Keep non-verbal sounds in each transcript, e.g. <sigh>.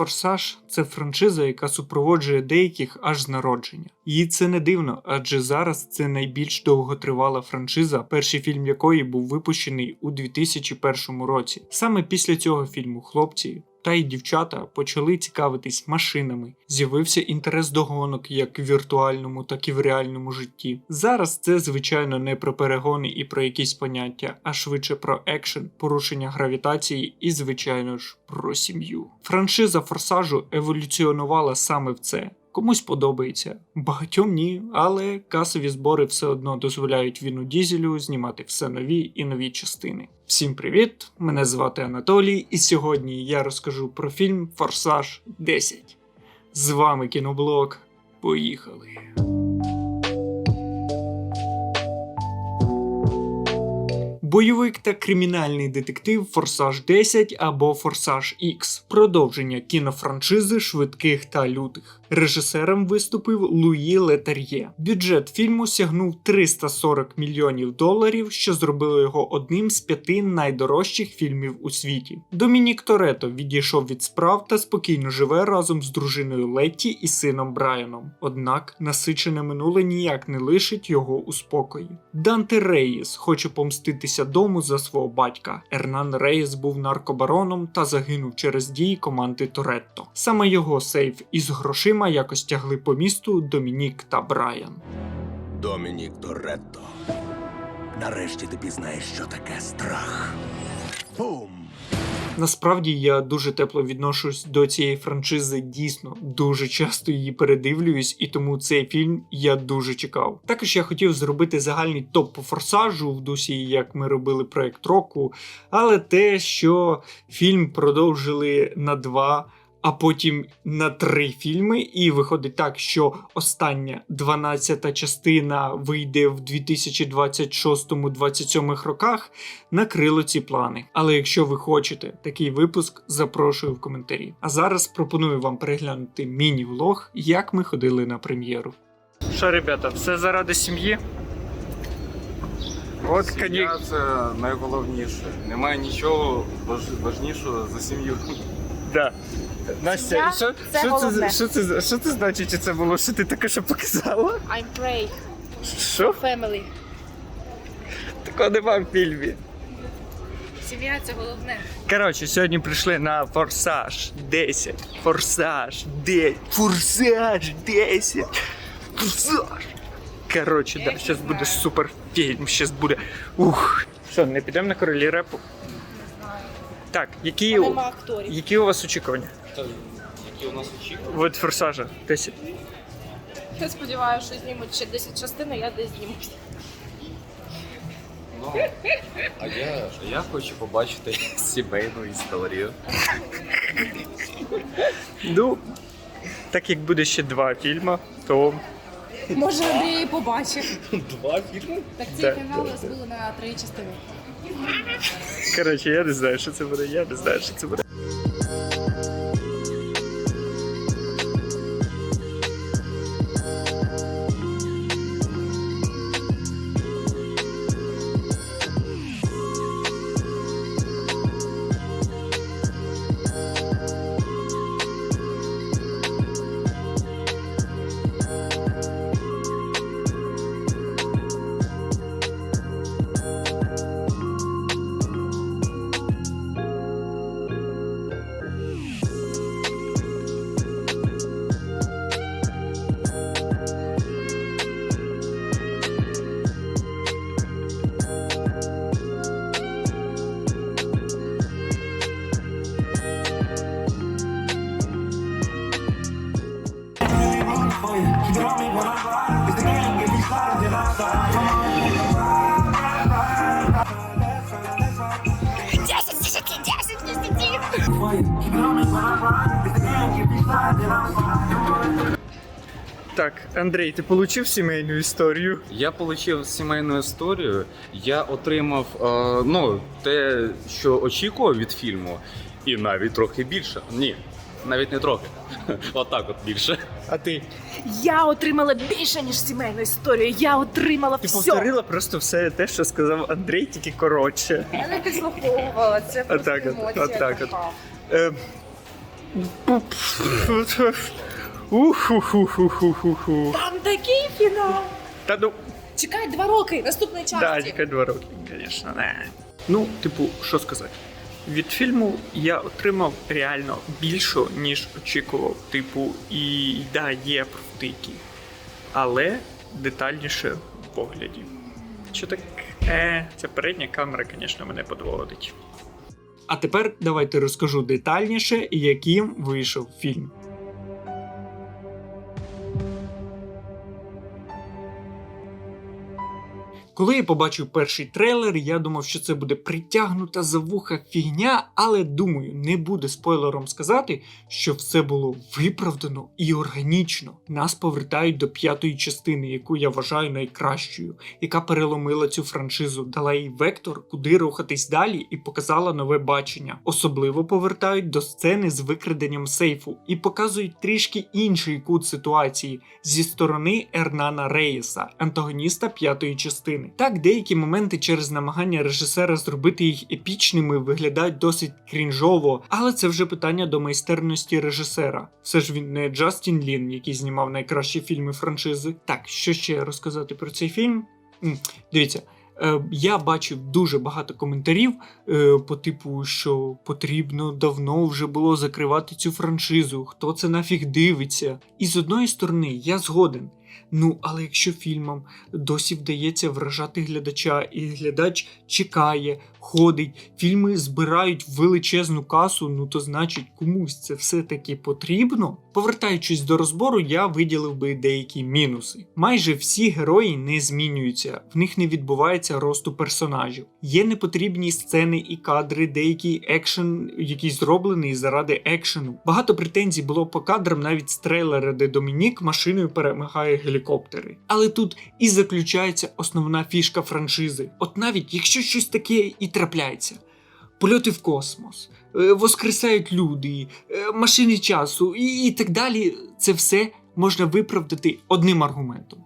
Форсаж це франшиза, яка супроводжує деяких аж з народження. І це не дивно, адже зараз це найбільш довготривала франшиза, перший фільм якої був випущений у 2001 році. Саме після цього фільму хлопці та й дівчата почали цікавитись машинами. З'явився інтерес до гонок як в віртуальному, так і в реальному житті. Зараз це звичайно не про перегони і про якісь поняття, а швидше про екшен, порушення гравітації і, звичайно ж, про сім'ю. Франшиза форсажу еволюціонувала саме в це. Комусь подобається, багатьом ні, але касові збори все одно дозволяють Віну Дізелю знімати все нові і нові частини. Всім привіт! Мене звати Анатолій, і сьогодні я розкажу про фільм Форсаж 10. З вами кіноблог. Поїхали! Бойовик та кримінальний детектив Форсаж 10 або Форсаж X продовження кінофраншизи швидких та лютих. Режисером виступив Луї Летар'є. Бюджет фільму сягнув 340 мільйонів доларів, що зробило його одним з п'яти найдорожчих фільмів у світі. Домінік Торетто відійшов від справ та спокійно живе разом з дружиною Летті і сином Брайаном. Однак насичене минуле ніяк не лишить його у спокої. Данте Рейєс хоче помститися дому за свого батька. Ернан Рейєс був наркобароном та загинув через дії команди Торетто. Саме його сейф із грошима якось тягли по місту Домінік та Брайан. Домінік Торетто. Нарешті ти пізнаєш, що таке страх. Бум! Насправді я дуже тепло відношусь до цієї франшизи. Дійсно, дуже часто її передивлююсь, і тому цей фільм я дуже чекав. Також я хотів зробити загальний топ по форсажу в дусі, як ми робили проект року, але те, що фільм продовжили на два. А потім на три фільми, і виходить так, що остання 12-та частина вийде в 2026-27 роках, накрило ці плани. Але якщо ви хочете такий випуск, запрошую в коментарі. А зараз пропоную вам переглянути міні-влог, як ми ходили на прем'єру. Що, ребята, все заради сім'ї? От Сім'я це найголовніше. Немає нічого важ- важнішого за сім'ю. Да. Настя, що, це що, це, головне. що, це, що це значить, що це було, що ти таке що показала? I'm pray Що? family. Такого нема в фільмі. Сім'я це головне. Коротше, сьогодні прийшли на Форсаж 10. Форсаж 10. Форсаж 10. Форсаж. Коротше, да, зараз буде знаю. супер. Зараз буде. Ух. Що, не підемо на королі репу? Так, які, А у- нема акторів. які у вас очікування? Які у нас очікування? Від Форсажа 10. Я сподіваюся, що знімуть ще 10 частин, а я десь зніму. Ну, а я, я хочу побачити <laughs> сімейну історію. Ну, так як буде ще два фільми, то Може, Андрій її побачив. Два фільми? Так Да, канал да, розбили на три частини. коротше, я не знаю, що це буде. Я не знаю, що це буде. Так, Андрій, ти отримав сімейну історію? Я отримав сімейну історію. Я отримав е, ну, те, що очікував від фільму, і навіть трохи більше. Ні, навіть не трохи. <laughs> Отак от більше. А ти? Я отримала більше, ніж сімейну історію. Я отримала Ти все. повторила просто все те, що сказав Андрій, тільки коротше. Я не підслуховувала, це просто Отак от, емоція отак от. така. Е, Уху-ху-ху-ху-ху. Там такий фінал. Та ну, Чекай два роки, наступної да, часті. тільки два роки, звісно, не. Ну, типу, що сказати? Від фільму я отримав реально більше, ніж очікував. Типу, і да, є провтики. Але детальніше в погляді. Що так, е, ця передня камера, звісно, мене подводить. А тепер давайте розкажу детальніше, яким вийшов фільм. Коли я побачив перший трейлер, я думав, що це буде притягнута за вуха фігня, але думаю, не буде спойлером сказати, що все було виправдано і органічно. Нас повертають до п'ятої частини, яку я вважаю найкращою, яка переломила цю франшизу, дала їй вектор, куди рухатись далі, і показала нове бачення. Особливо повертають до сцени з викраденням сейфу і показують трішки інший кут ситуації зі сторони Ернана Рейса, антагоніста п'ятої частини. Так, деякі моменти через намагання режисера зробити їх епічними виглядають досить крінжово, але це вже питання до майстерності режисера. Все ж він не Джастін Лін, який знімав найкращі фільми франшизи. Так, що ще розказати про цей фільм? Дивіться. е, Я бачив дуже багато коментарів е, по типу, що потрібно давно вже було закривати цю франшизу, хто це нафіг дивиться. І з одної сторони, я згоден. Ну, але якщо фільмам досі вдається вражати глядача, і глядач чекає, ходить, фільми збирають величезну касу, ну то значить комусь це все-таки потрібно. Повертаючись до розбору, я виділив би деякі мінуси. Майже всі герої не змінюються, в них не відбувається росту персонажів. Є непотрібні сцени і кадри, деякий екшен, який зроблений заради екшену. Багато претензій було по кадрам навіть з трейлера, де Домінік машиною перемагає гелікоптери. Але тут і заключається основна фішка франшизи. От навіть якщо щось таке і трапляється. Польоти в космос, е, воскресають люди, е, машини часу і, і так далі. Це все можна виправдати одним аргументом.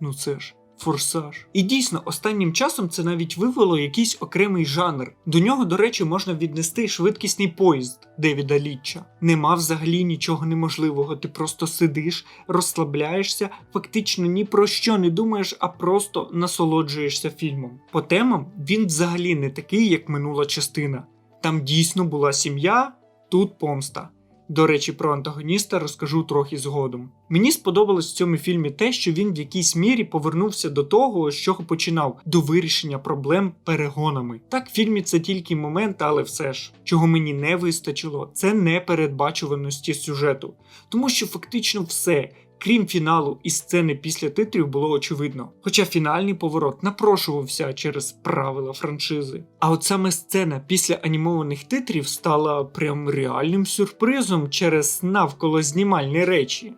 Ну це ж форсаж. І дійсно, останнім часом це навіть вивело якийсь окремий жанр. До нього, до речі, можна віднести швидкісний поїзд Девіда Літча. Нема взагалі нічого неможливого. Ти просто сидиш, розслабляєшся, фактично ні про що не думаєш, а просто насолоджуєшся фільмом. По темам він взагалі не такий, як минула частина. Там дійсно була сім'я, тут помста. До речі, про антагоніста розкажу трохи згодом. Мені сподобалось в цьому фільмі те, що він в якійсь мірі повернувся до того, з чого починав, до вирішення проблем перегонами. Так, в фільмі це тільки момент, але все ж, чого мені не вистачило, це непередбачуваності сюжету, тому що фактично все. Крім фіналу і сцени після титрів було очевидно, хоча фінальний поворот напрошувався через правила франшизи. А от саме сцена після анімованих титрів стала прям реальним сюрпризом через навколо знімальні речі.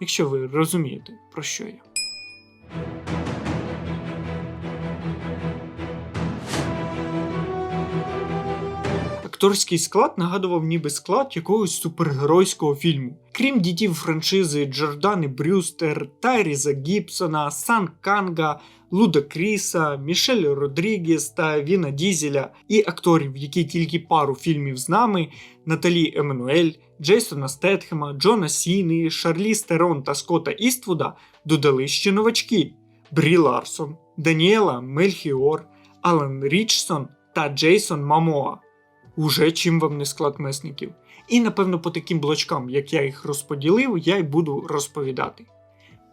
Якщо ви розумієте, про що я. Акторський склад нагадував ніби склад якогось супергеройського фільму. Крім дітів франшизи Джордани Брюстер, Тайріза Гібсона, Сан Канга, Луда Кріса, Мішель Родрігес та Віна Дізеля і акторів, які тільки пару фільмів з нами: Наталі Еммануель, Джейсона Стетхема, Джона Сіни, Шарлі Стерон та Скотта Іствуда додали ще новачки: Брі Ларсон, Даніела Мельхіор, Алан Річсон та Джейсон Мамоа. Уже чим вам не склад месників. І напевно по таким блочкам, як я їх розподілив, я й буду розповідати.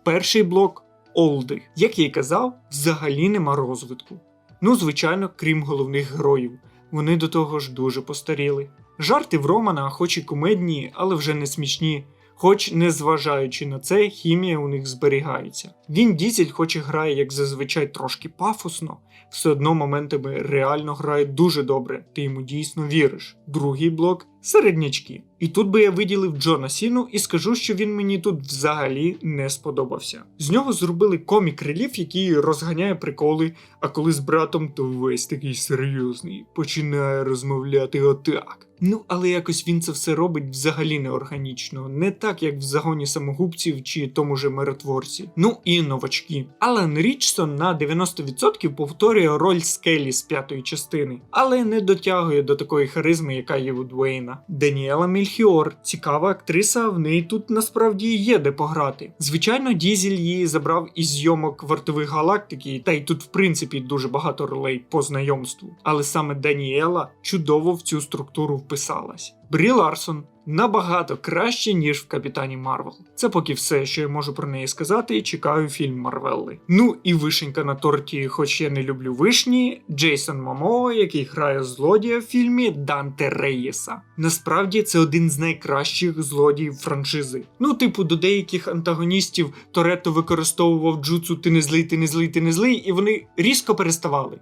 Перший блок Олди. Як я й казав, взагалі нема розвитку. Ну, звичайно, крім головних героїв. Вони до того ж дуже постаріли. Жарти в Романа, хоч і комедні, але вже не смішні. Хоч, незважаючи на це, хімія у них зберігається. Він Дізель, хоч і грає, як зазвичай, трошки пафосно, все одно моментами реально грає дуже добре, ти йому дійсно віриш. Другий блок середнячки. І тут би я виділив Джона Сіну і скажу, що він мені тут взагалі не сподобався. З нього зробили комік реліф, який розганяє приколи, а коли з братом, то весь такий серйозний, починає розмовляти отак. Ну, але якось він це все робить взагалі неорганічно, не так як в загоні самогубців чи тому же миротворці. Ну і новачки. Алан Річсон на 90% повторює роль Скелі з п'ятої частини, але не дотягує до такої харизми, яка є у Дуейна офігенна. Даніела Мільхіор, цікава актриса, в неї тут насправді є де пограти. Звичайно, Дізель її забрав із зйомок вартових галактики, та й тут, в принципі, дуже багато ролей по знайомству. Але саме Даніела чудово в цю структуру вписалась. Брі Ларсон набагато краще, ніж в Капітані Марвел. Це поки все, що я можу про неї сказати, і чекаю фільм Марвелли. Ну і вишенька на торті, хоч я не люблю вишні, Джейсон Мамо, який грає злодія в фільмі Данте Рейєса. Насправді це один з найкращих злодіїв франшизи. Ну, типу, до деяких антагоністів Торетто використовував джуцу ти не злий, ти не злий, ти не злий, і вони різко переставали.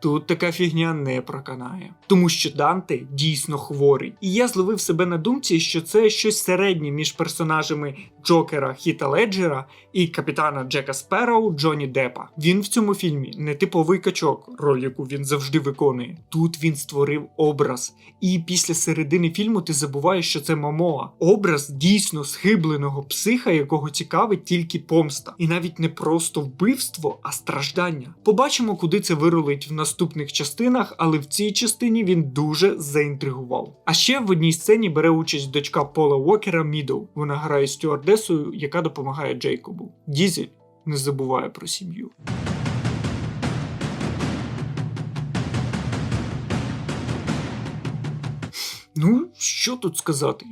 Тут така фігня не проканає, тому що Данте дійсно хворий. І я зловив себе на думці, що це щось середнє між персонажами Джокера Хіта Леджера і капітана Джека Спероу Джонні Деппа. Він в цьому фільмі не типовий качок, роль яку він завжди виконує. Тут він створив образ, і після середини фільму ти забуваєш, що це Мамоа. Образ дійсно схибленого психа, якого цікавить тільки помста, і навіть не просто вбивство, а страждання. Побачимо, куди це вирулить в наступних частинах, але в цій частині він дуже заінтригував. А ще в одній сцені бере участь дочка Пола Уокера Мідоу. Вона грає стюардесою, яка допомагає Джейкобу. Дізель не забуває про сім'ю. Ну, що тут сказати?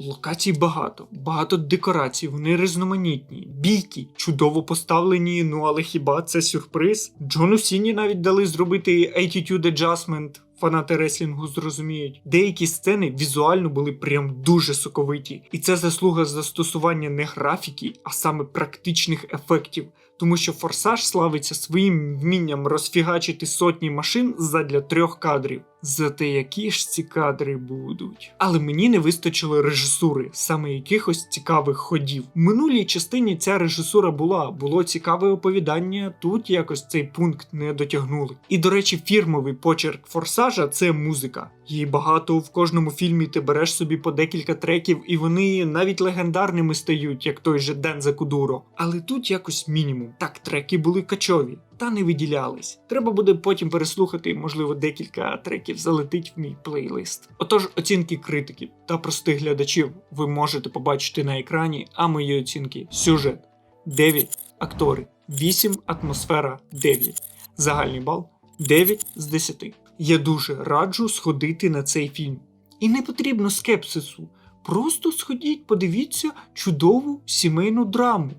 Локацій багато, багато декорацій, вони різноманітні, бійки, чудово поставлені, ну але хіба це сюрприз? Джону Сіні навіть дали зробити attitude adjustment, фанати реслінгу зрозуміють. Деякі сцени візуально були прям дуже соковиті, і це заслуга застосування не графіки, а саме практичних ефектів. Тому що форсаж славиться своїм вмінням розфігачити сотні машин задля трьох кадрів. Зате які ж ці кадри будуть. Але мені не вистачило режисури, саме якихось цікавих ходів. В минулій частині ця режисура була, було цікаве оповідання. Тут якось цей пункт не дотягнули. І до речі, фірмовий почерк форсажа це музика. Її багато в кожному фільмі ти береш собі по декілька треків, і вони навіть легендарними стають, як той же Дензе Кудуро. Але тут якось мінімум. Так, треки були качові. Та не виділялись. Треба буде потім переслухати, можливо, декілька треків залетить в мій плейлист. Отож, оцінки критиків та простих глядачів ви можете побачити на екрані, а мої оцінки сюжет 9, актори 8, атмосфера 9, загальний бал 9 з 10. Я дуже раджу сходити на цей фільм. І не потрібно скепсису. Просто сходіть, подивіться чудову сімейну драму.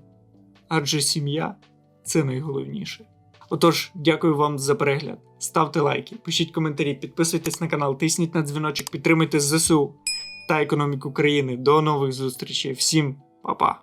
Адже сім'я це найголовніше. Отож, дякую вам за перегляд. Ставте лайки, пишіть коментарі, підписуйтесь на канал, тисніть на дзвіночок, підтримуйте ЗСУ та економіку країни. До нових зустрічей. Всім па-па!